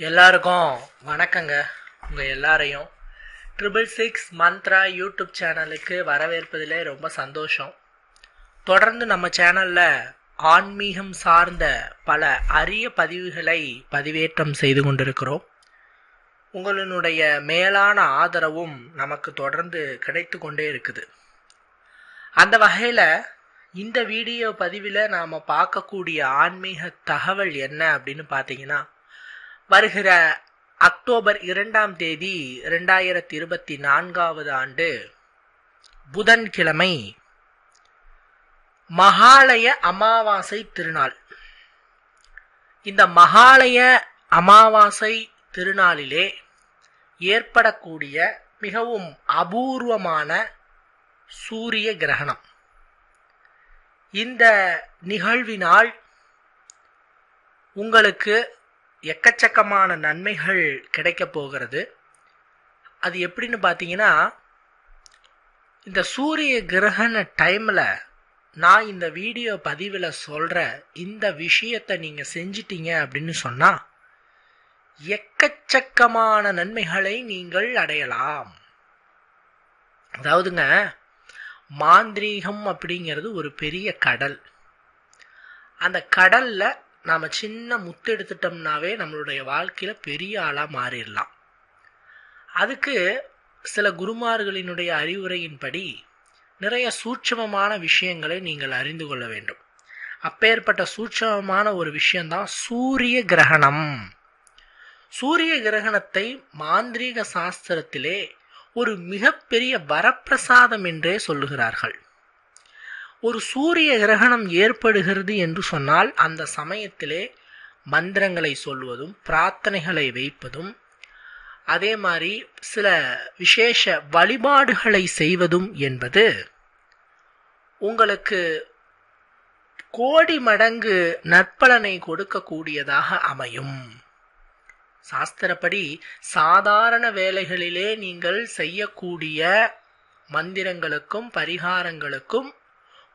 எல்லாருக்கும் வணக்கங்க. உங்கள் எல்லாரையும் ட்ரிபிள் சிக்ஸ் மந்த்ரா யூடியூப் சேனலுக்கு வரவேற்பதில் ரொம்ப சந்தோஷம். தொடர்ந்து நம்ம சேனலில் ஆன்மீகம் சார்ந்த பல அரிய பதிவுகளை பதிவேற்றம் செய்து கொண்டிருக்கிறோம். உங்களினுடைய மேலான ஆதரவும் நமக்கு தொடர்ந்து கிடைத்து கொண்டே இருக்குது. அந்த வகையில் இந்த வீடியோ பதிவில் நாம் பார்க்கக்கூடிய ஆன்மீக தகவல் என்ன அப்படின்னு பார்த்தீங்கன்னா வருகிற அக்டோபர் இரண்டாம் தேதி ரெண்டாயிரத்தி இருபத்தி நான்காவது ஆண்டு புதன்கிழமை மகாலய அமாவாசை திருநாள். இந்த மகாலய அமாவாசை திருநாளிலே ஏற்படக்கூடிய மிகவும் அபூர்வமான சூரிய கிரகணம். இந்த நிகழ்வினால் உங்களுக்கு எக்கச்சக்கமான நன்மைகள் கிடைக்க போகிறது. அது எப்படின்னு பார்த்தீங்கன்னா இந்த சூரிய கிரகண டைமில் நான் இந்த வீடியோ பதிவில் சொல்கிற இந்த விஷயத்தை நீங்கள் செஞ்சிட்டீங்க அப்படின்னு சொன்னால் எக்கச்சக்கமான நன்மைகளை நீங்கள் அடையலாம். அதாவதுங்க மாந்திரீகம் அப்படிங்கிறது ஒரு பெரிய கடல். அந்த கடலில் நாம் சின்ன முத்து எடுத்துட்டோம்னாவே நம்மளுடைய வாழ்க்கையில் பெரிய ஆளாக மாறிடலாம். அதுக்கு சில குருமார்களினுடைய அறிவுரையின்படி நிறைய சூட்சமமான விஷயங்களை நீங்கள் அறிந்து கொள்ள வேண்டும். அப்பேற்பட்ட சூட்சமமான ஒரு விஷயந்தான் சூரிய கிரகணம். சூரிய கிரகணத்தை மாந்திரீக சாஸ்திரத்திலே ஒரு மிகப்பெரிய வரப்பிரசாதம் என்றே சொல்லுகிறார்கள். ஒரு சூரிய கிரகணம் ஏற்படுகிறது என்று சொன்னால் அந்த சமயத்திலே மந்திரங்களை சொல்வதும் பிரார்த்தனைகளை வைப்பதும் அதே மாதிரி சில விசேஷ வழிபாடுகளை செய்வதும் என்பது உங்களுக்கு கோடி மடங்கு நற்பலனை கொடுக்கக்கூடியதாக அமையும். சாஸ்திரப்படி சாதாரண வேலைகளிலே நீங்கள் செய்யக்கூடிய மந்திரங்களுக்கும் பரிகாரங்களுக்கும்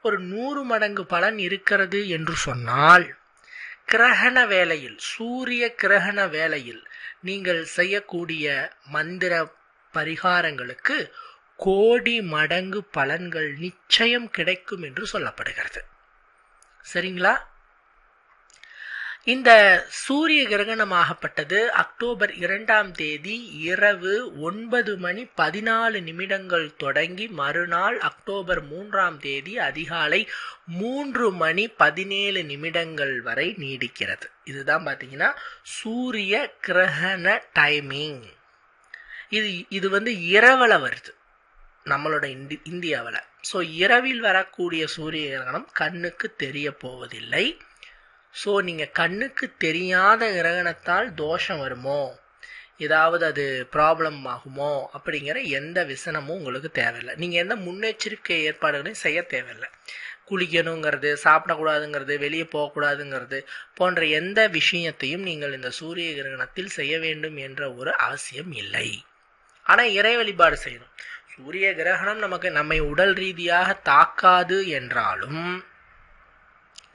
ஒரு நூறு மடங்கு பலன் இருக்கிறது என்று சொன்னால் கிரகண வேளையில் சூரிய கிரகண வேளையில் நீங்கள் செய்யக்கூடிய மந்திர பரிகாரங்களுக்கு கோடி மடங்கு பலன்கள் நிச்சயம் கிடைக்கும் என்று சொல்லப்படுகிறது. சரிங்களா? இந்த சூரிய கிரகணமாகப்பட்டது அக்டோபர் இரண்டாம் தேதி இரவு ஒன்பது மணி பதினாலு நிமிடங்கள் தொடங்கி மறுநாள் அக்டோபர் மூன்றாம் தேதி அதிகாலை மூன்று மணி பதினேழு நிமிடங்கள் வரை நீடிக்கிறது. இதுதான் பார்த்தீங்கன்னா சூரிய கிரகண டைமிங் இது இது வந்து இரவில் வருது. நம்மளோட இந்தி இந்தியாவில். ஸோ இரவில் வரக்கூடிய சூரிய கிரகணம் கண்ணுக்கு தெரிய போவதில்லை. ஸோ நீங்கள் கண்ணுக்கு தெரியாத கிரகணத்தால் தோஷம் வருமோ? ஏதாவது அது ப்ராப்ளம் ஆகுமோ? அப்படிங்கிற எந்த விசனமும் உங்களுக்கு தேவையில்லை. நீங்கள் எந்த முன்னெச்சரிக்கை ஏற்பாடுகளையும் செய்ய தேவையில்லை. குளிக்கணுங்கிறது சாப்பிடக்கூடாதுங்கிறது வெளியே போகக்கூடாதுங்கிறது போன்ற எந்த விஷயத்தையும் நீங்கள் இந்த சூரிய கிரகணத்தில் செய்ய வேண்டும் என்ற ஒரு அவசியம் இல்லை. ஆனால் இறை வழிபாடு செய்யணும். சூரிய கிரகணம் நமக்கு நம்மை உடல் ரீதியாக தாக்காது என்றாலும்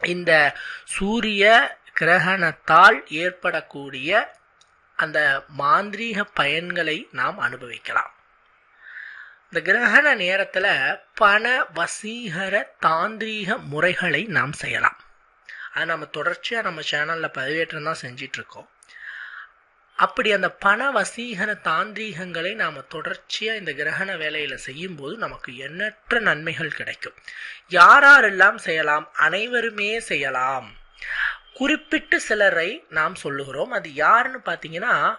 இந்த சூரிய கிரகணத்தால் ஏற்படக்கூடிய அந்த மாந்திரீக பயன்களை நாம் அனுபவிக்கலாம். இந்த கிரகண நேரத்தில் பண வசீகர தாந்திரீக முறைகளை நாம் செய்யலாம். அது நம்ம தொடர்ச்சியாக நம்ம சேனலில் பதிவேற்றம் தான் செஞ்சிட்ருக்கோம் அப்படி அந்த பண வசீகர தாந்திரீகங்களை நாம் தொடர்ச்சியாக இந்த கிரகண வேலையில் செய்யும்போது நமக்கு எண்ணற்ற நன்மைகள் கிடைக்கும். யாரெல்லாம் செய்யலாம்? அனைவருமே செய்யலாம். குறிப்பிட்டு சிலரை நாம் சொல்லுகிறோம். அது யாருன்னு பார்த்தீங்கன்னா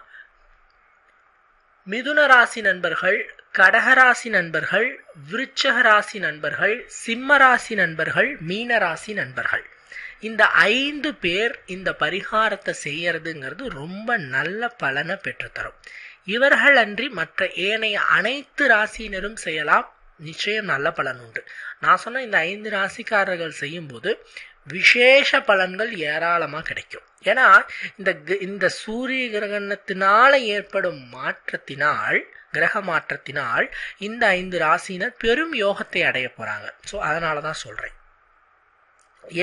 மிதுன ராசி நண்பர்கள் கடகராசி நண்பர்கள் விருச்சக ராசி நண்பர்கள் சிம்ம ராசி நண்பர்கள் மீன ராசி நண்பர்கள். இந்த ஐந்து பேர் இந்த பரிகாரத்தை செய்யறதுங்கிறது ரொம்ப நல்ல பலனை பெற்றுத்தரும். இவர்கள் அன்றி மற்ற ஏனைய அனைத்து ராசியினரும் செய்யலாம். நிச்சயம் நல்ல பலன் உண்டு. நான் சொன்ன இந்த ஐந்து ராசிக்காரர்கள் செய்யும்போது விசேஷ பலன்கள் ஏராளமாக கிடைக்கும். ஏன்னா இந்த இந்த சூரிய கிரகணத்தினால ஏற்படும் மாற்றத்தினால் கிரக மாற்றத்தினால் இந்த ஐந்து ராசியினர் பெரும் யோகத்தை அடைய போகிறாங்க ஸோ அதனால தான் சொல்கிறேன்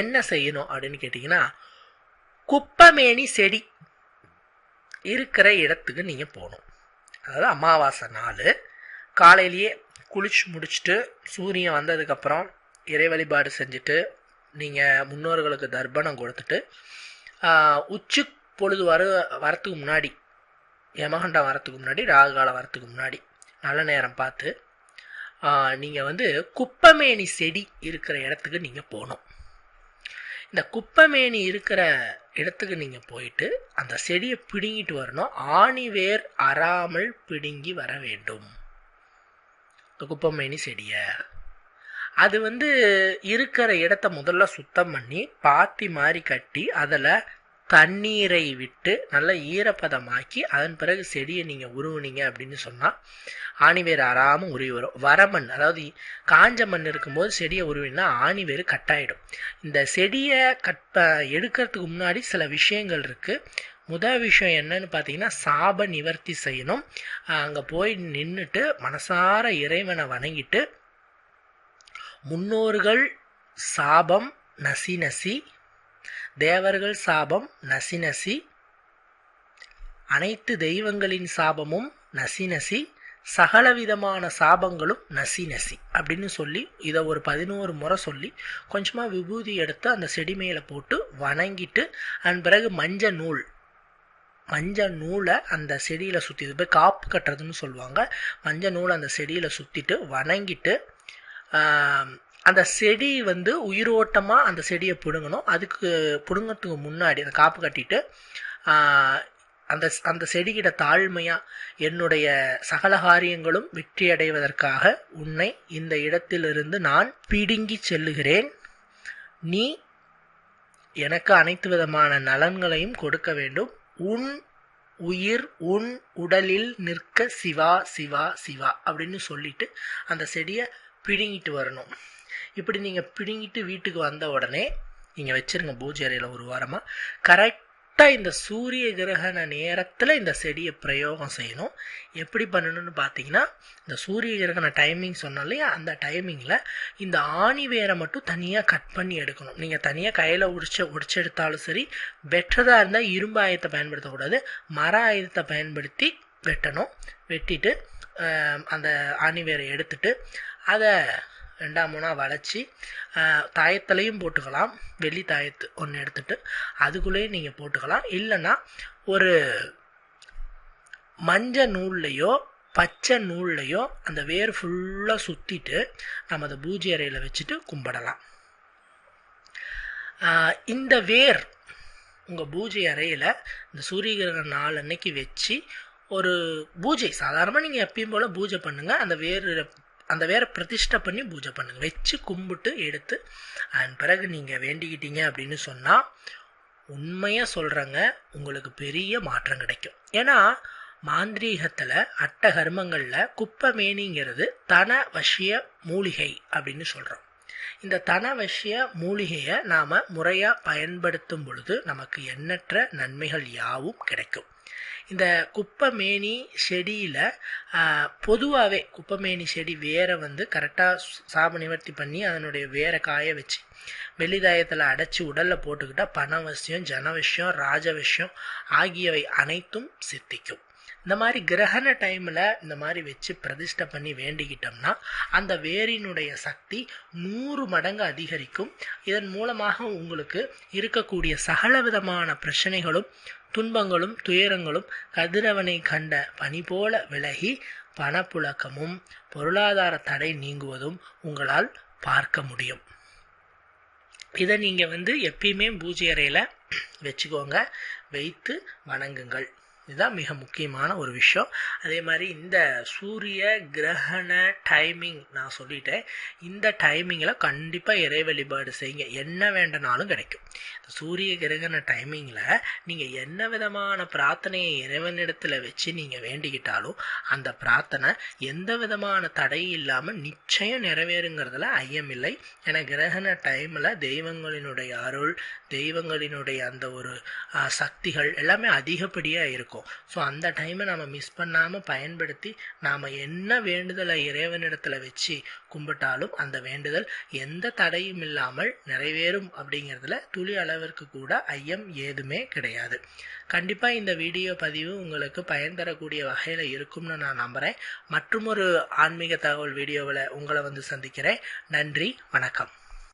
என்ன செய்யணும் அப்படின்னு கேட்டிங்கன்னா குப்பமேனி செடி இருக்கிற இடத்துக்கு நீங்கள் போகணும். அதாவது அமாவாசை நாள் காலையிலேயே குளிச்சு முடிச்சுட்டு சூரியன் வந்ததுக்கப்புறம் இறை வழிபாடு செஞ்சுட்டு நீங்கள் முன்னோர்களுக்கு தர்ப்பணம் கொடுத்துட்டு உச்சி பொழுது வர வரத்துக்கு முன்னாடி யமகண்டம் வரத்துக்கு முன்னாடி ராகு காலம் வரத்துக்கு முன்னாடி நல்ல நேரம் பார்த்து நீங்கள் வந்து குப்பமேனி செடி இருக்கிற இடத்துக்கு நீங்கள் போகணும். இந்த குப்பமேனி இருக்கிற இடத்துக்கு நீங்கள் போயிட்டு அந்த செடியை பிடுங்கிட்டு வரணும். ஆணிவேர் அறாமல் பிடுங்கி வர வேண்டும். இந்த குப்பமேனி செடியை. அது வந்து இருக்கிற இடத்த முதல்ல சுத்தம் பண்ணி பாத்தி மாதிரி கட்டி அதில் தண்ணீரை விட்டு நல்ல ஈரப்பதமாக்கி அதன் பிறகு செடியை நீங்கள் உருவுனீங்க அப்படின்னு சொன்னால் ஆணிவேர் அறாமல் உருவி வரும். வரமண் அதாவது காஞ்ச மண் இருக்கும்போது செடியை உருவினா ஆணிவேர் கட்டாயிடும். இந்த செடியை கட் எடுக்கிறதுக்கு முன்னாடி சில விஷயங்கள் இருக்குது முதல் விஷயம் என்னன்னு பார்த்தீங்கன்னா சாப நிவர்த்தி செய்யணும். அங்கே போய் நின்றுட்டு மனசார இறைவனை வணங்கிட்டு முன்னோர்கள் சாபம் நசி நசி தேவர்கள் சாபம் நசி நசி. அனைத்து தெய்வங்களின் சாபமும் நசி நசி. சகலவிதமான சாபங்களும் நசி நசி. அப்படின்னு சொல்லி இதை ஒரு பதினோரு முறை சொல்லி கொஞ்சமாக விபூதி எடுத்து அந்த செடி மேலே போட்டு வணங்கிட்டு அதன் பிறகு மஞ்ச நூல். மஞ்சள் நூலை அந்த செடியில் சுற்றி இது போய் காப்பு கட்டுறதுன்னு சொல்லுவாங்க. மஞ்சள் நூலை அந்த செடியில் சுற்றிட்டு வணங்கிட்டு அந்த செடி வந்து உயிரோட்டமாக அந்த செடியை பிடுங்கணும். அதுக்கு பிடுங்கிறதுக்கு முன்னாடி அந்த காப்பு கட்டிட்டு அந்த அந்த செடிகிட்ட தாழ்மையாக என்னுடைய சகல காரியங்களும் உன்னை இந்த இடத்திலிருந்து நான் பிடுங்கி செல்லுகிறேன். நீ எனக்கு அனைத்து விதமான நலன்களையும் கொடுக்க வேண்டும். உன் உயிர் உன் உடலில் நிற்க சிவா சிவா சிவா அப்படின்னு சொல்லிட்டு அந்த செடியை பிடுங்கிட்டு வரணும். இப்படி நீங்கள் பிடுங்கிட்டு வீட்டுக்கு வந்த உடனே நீங்கள் வச்சிருங்க பூஜை அறையில் ஒரு வாரமாக கரெக்டாக இந்த சூரிய கிரகண நேரத்தில் இந்த செடியை பிரயோகம் செய்யணும். எப்படி பண்ணணும்னு பார்த்தீங்கன்னா இந்த சூரிய கிரகண டைமிங் சொன்னோம் இல்லையா? அந்த டைமிங்கில் இந்த ஆணி வேரை மட்டும் தனியாக கட் பண்ணி எடுக்கணும். நீங்கள் தனியாக கையில் உடிச்ச உடிச்செடுத்தாலும் சரி பெட்டராக இருந்தால் இரும்பு ஆயுதத்தை பயன்படுத்தக்கூடாது. மர ஆயுதத்தை பயன்படுத்தி வெட்டணும். வெட்டிட்டு அந்த ஆணி வேரை எடுத்துட்டு அதை ரெண்டாம் மூணாக வளைச்சி தாயத்துலேயும் போட்டுக்கலாம். வெள்ளி தாயத்து ஒன்று எடுத்துட்டு அதுக்குள்ளேயும் நீங்கள் போட்டுக்கலாம். இல்லைன்னா ஒரு மஞ்சள் நூல்லையோ பச்சை நூல்லையோ அந்த வேர் ஃபுல்லாக சுற்றிட்டு நம்ம அதை பூஜை அறையில் வச்சுட்டு கும்பிடலாம். இந்த வேர் உங்கள் பூஜை அறையில் இந்த சூரிய கிரகண நாள் அன்னைக்கு வச்சு ஒரு பூஜை சாதாரணமாக நீங்கள் எப்பயும் போல் பூஜை பண்ணுங்கள் அந்த வேர் அந்த வேரை பிரதிஷ்டை பண்ணி பூஜை பண்ணுங்க. வச்சு கும்பிட்டு எடுத்து அதன் பிறகு நீங்கள் வேண்டிக்கிட்டீங்க அப்படின்னு சொன்னால் உண்மையாக சொல்கிறாங்க உங்களுக்கு பெரிய மாற்றம் கிடைக்கும். ஏன்னா மாந்திரீகத்தில் அட்ட கர்மங்களில் குப்பமேனிங்கிறது தன வசிய மூலிகை அப்படின்னு சொல்கிறோம் இந்த தனவசிய மூலிகையை நாம் முறையாக பயன்படுத்தும் பொழுது நமக்கு எண்ணற்ற நன்மைகள் யாவும் கிடைக்கும். இந்த குப்பமேனி செடியில் பொதுவாகவே குப்பமேனி செடி வேரை வந்து கரெக்டாக சாப நிவர்த்தி பண்ணி அதனுடைய வேரை காய வச்சு வெள்ளிதாயத்தில் அடைச்சி உடலில் போட்டுக்கிட்டால் பணவசியம் ஜனவசியம் ராஜவசியம் ஆகியவை அனைத்தும் சித்திக்கும். இந்த மாதிரி கிரகண டைமில் இந்த மாதிரி வச்சு பிரதிஷ்டை பண்ணி வேண்டிக்கிட்டோம்னா அந்த வேரினுடைய சக்தி நூறு மடங்கு அதிகரிக்கும். இதன் மூலமாக உங்களுக்கு இருக்கக்கூடிய சகல விதமான பிரச்சனைகளும் துன்பங்களும் துயரங்களும் கதிரவனை கண்ட பனி போல விலகி பணப்புழக்கமும் பொருளாதார தடை நீங்குவதும் உங்களால் பார்க்க முடியும். இதை நீங்கள் வந்து எப்பயுமே பூஜை அறையில் வச்சுக்கோங்க. வைத்து வணங்குங்கள். இதுதான் மிக முக்கியமான ஒரு விஷயம். அதே மாதிரி இந்த சூரிய கிரகண டைமிங் நான் சொல்லிட்டேன். இந்த டைமிங்கில் கண்டிப்பாக இறை வழிபாடு செய்யுங்க. என்ன வேண்டனாலும் கிடைக்கும். இந்த சூரிய கிரகண டைமிங்கில் நீங்கள் என்ன விதமான பிரார்த்தனையை இறைவனிடத்தில் வச்சு நீங்கள் வேண்டிக்கிட்டாலும் அந்த பிரார்த்தனை எந்த விதமான தடை இல்லாமல் நிச்சயம் நிறைவேறுங்கிறதுல ஐயமில்லை ஏன்னா கிரகண டைமில் தெய்வங்களினுடைய அருள் தெய்வங்களினுடைய அந்த ஒரு சக்திகள் எல்லாமே அதிகப்படியாக இருக்கும். இருக்கும். ஸோ அந்த டைமை நாம் மிஸ் பண்ணாமல் பயன்படுத்தி நாம் என்ன வேண்டுதலை இறைவனிடத்தில் வச்சு கும்பிட்டாலும் அந்த வேண்டுதல் எந்த தடையும் இல்லாமல் நிறைவேறும் அப்படிங்கிறதுல துளி அளவிற்கு கூட ஐயம் ஏதுமே கிடையாது. கண்டிப்பாக இந்த வீடியோ பதிவு உங்களுக்கு பயன் தரக்கூடிய வகையில் இருக்கும்னு நான் நம்புகிறேன் மற்றும் ஒரு ஆன்மீக தகவல் வீடியோவில் உங்களை வந்து சந்திக்கிறேன். நன்றி வணக்கம்.